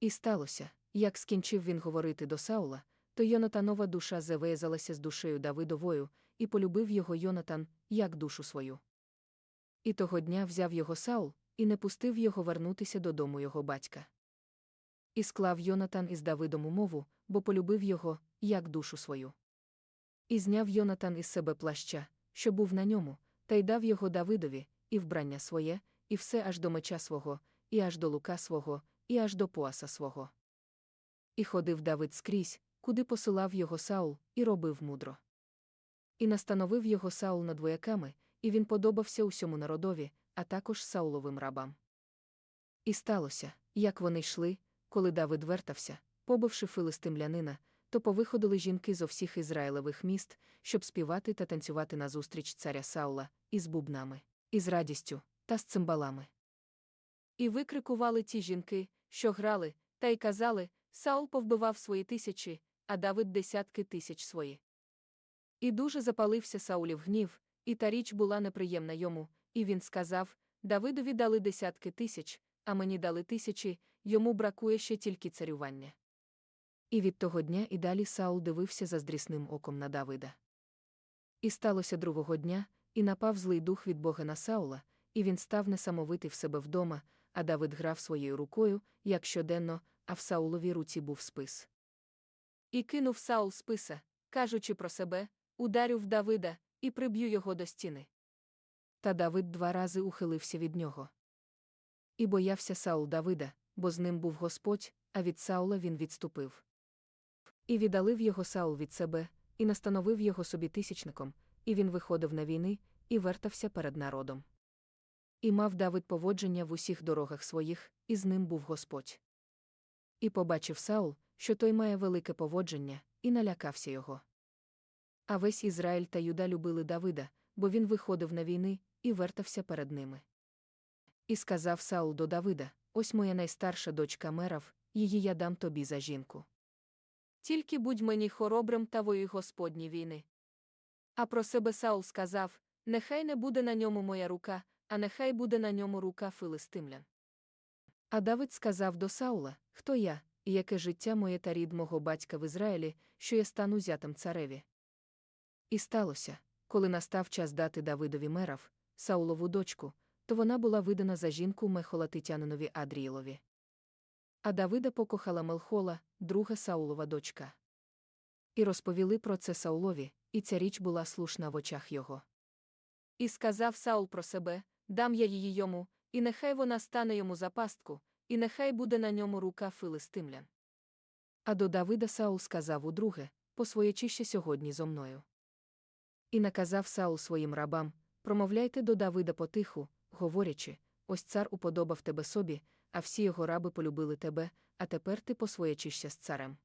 І сталося, як скінчив він говорити до Саула, то Йонатанова душа зав'язалася з душею Давидовою, і полюбив його Йонатан, як душу свою. І того дня взяв його Саул, і не пустив його вернутися додому його батька. І склав Йонатан із Давидом умову, бо полюбив його, як душу свою. І зняв Йонатан із себе плаща, що був на ньому, та й дав його Давидові, і вбрання своє, і все аж до меча свого, і аж до лука свого, і аж до пояса свого. І ходив Давид скрізь, куди посилав його Саул, і робив мудро. І настановив його Саул над вояками, і він подобався усьому народові, а також Сауловим рабам. І сталося, як вони йшли, коли Давид вертався, побивши филистимлянина, то повиходили жінки зо всіх Ізраїлевих міст, щоб співати та танцювати назустріч царя Саула, із бубнами, із радістю та з цимбалами. І викрикували ті жінки, що грали, та й казали Саул повбивав свої тисячі, а Давид десятки тисяч свої. І дуже запалився Саулів гнів, і та річ була неприємна йому, і він сказав Давидові дали десятки тисяч, а мені дали тисячі, йому бракує ще тільки царювання. І від того дня і далі Саул дивився заздрісним оком на Давида. І сталося другого дня, і напав злий дух від Бога на Саула, і він став несамовитий в себе вдома, а Давид грав своєю рукою, як щоденно, а в Сауловій руці був спис. І кинув Саул списа, кажучи про себе, ударю в Давида, і приб'ю його до стіни. Та Давид два рази ухилився від нього. І боявся Саул Давида, бо з ним був Господь, а від Саула він відступив. І віддалив його Саул від себе, і настановив його собі тисячником, і він виходив на війни, і вертався перед народом. І мав Давид поводження в усіх дорогах своїх, і з ним був Господь. І побачив Саул, що той має велике поводження, і налякався його. А весь Ізраїль та Юда любили Давида, бо він виходив на війни і вертався перед ними. І сказав Саул до Давида: Ось моя найстарша дочка Мерав, її я дам тобі за жінку. Тільки будь мені хоробрим та воюй Господні війни. А про себе Саул сказав: Нехай не буде на ньому моя рука, а нехай буде на ньому рука филистимлян. А Давид сказав до Саула: Хто я, і яке життя моє та рід мого батька в Ізраїлі, що я стану зятем цареві. І сталося, коли настав час дати Давидові мерав, Саулову дочку, то вона була видана за жінку Мехолатитянинові Адріїлові. А Давида покохала Мелхола, друга Саулова дочка. І розповіли про це Саулові, і ця річ була слушна в очах його. І сказав Саул про себе дам я її йому, і нехай вона стане йому за пастку, і нехай буде на ньому рука филистимлян. А до Давида Саул сказав удруге посвоячи сьогодні зо мною. І наказав Саул своїм рабам промовляйте до Давида потиху, говорячи ось цар уподобав тебе собі, а всі його раби полюбили тебе, а тепер ти посвоячишся з царем.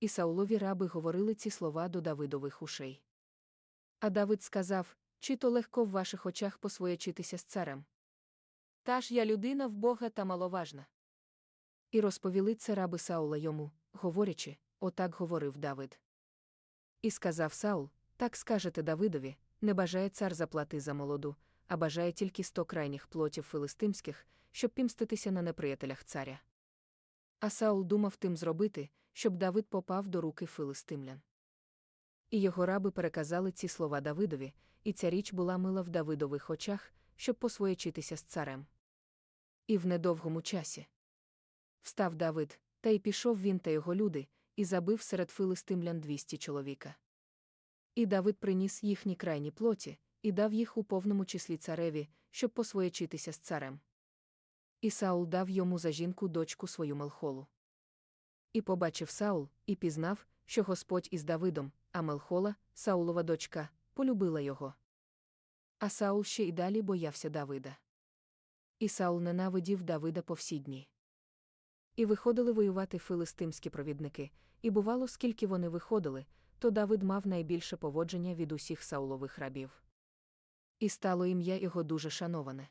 І Саулові раби говорили ці слова до Давидових ушей. А Давид сказав чи то легко в ваших очах посвоячитися з царем. Та ж я людина в Бога та маловажна. І розповіли це раби Саула йому, говорячи, отак говорив Давид. І сказав Саул, так скажете Давидові, не бажає цар заплати за молоду, а бажає тільки сто крайніх плотів филистимських, щоб пімститися на неприятелях царя. А Саул думав тим зробити, щоб Давид попав до руки филистимлян. І його раби переказали ці слова Давидові, і ця річ була мила в Давидових очах, щоб посвоячитися з царем. І в недовгому часі. Встав Давид, та й пішов він та його люди, і забив серед филистимлян двісті чоловіка. І Давид приніс їхні крайні плоті, і дав їх у повному числі цареві, щоб посвоячитися з царем. І Саул дав йому за жінку дочку свою Мелхолу. І побачив Саул, і пізнав, що Господь із Давидом, а Мелхола, Саулова дочка, полюбила його. А Саул ще й далі боявся Давида. І Саул ненавидів Давида по всі дні. І виходили воювати филистимські провідники, і бувало, скільки вони виходили, то Давид мав найбільше поводження від усіх Саулових рабів. І стало ім'я його дуже шановане.